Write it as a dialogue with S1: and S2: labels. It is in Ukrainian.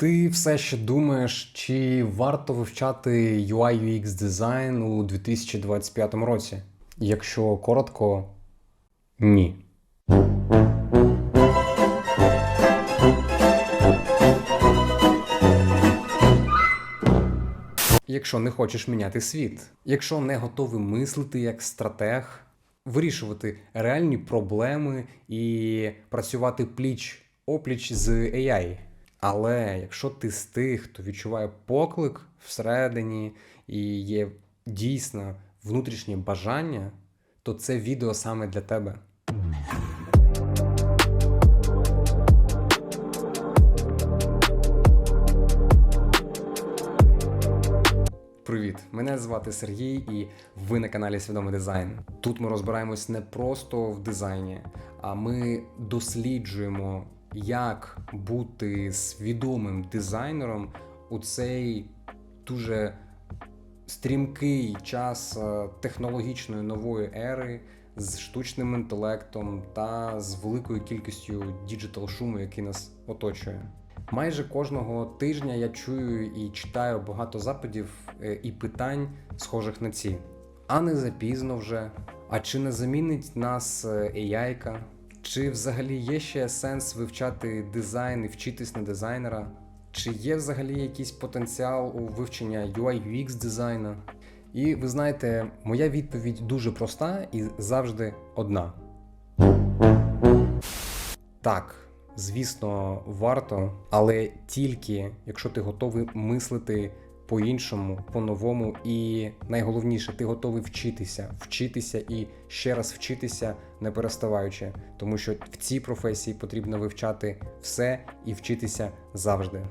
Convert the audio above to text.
S1: Ти все ще думаєш, чи варто вивчати UI UX дизайн у 2025 році? Якщо коротко, ні. Якщо не хочеш міняти світ, якщо не готовий мислити як стратег, вирішувати реальні проблеми і працювати пліч опліч з AI. Але якщо ти з тих, хто відчуває поклик всередині і є дійсно внутрішнє бажання, то це відео саме для тебе. Привіт! Мене звати Сергій, і ви на каналі Свідомий Дизайн. Тут ми розбираємось не просто в дизайні, а ми досліджуємо, як бути свідомим дизайнером у цей дуже стрімкий час е, технологічної нової ери з штучним інтелектом та з великою кількістю діджитал шуму, який нас оточує. Майже кожного тижня я чую і читаю багато запитів е, і питань, схожих на ці. А не запізно вже. А чи не замінить нас е, AI? Чи взагалі є ще сенс вивчати дизайн і вчитись на дизайнера? Чи є взагалі якийсь потенціал у вивчення UI UX дизайну? І ви знаєте, моя відповідь дуже проста і завжди одна. Так, звісно, варто, але тільки якщо ти готовий мислити по-іншому, по-новому, і найголовніше, ти готовий вчитися, вчитися і ще раз вчитися, не переставаючи, тому що в цій професії потрібно вивчати все і вчитися завжди.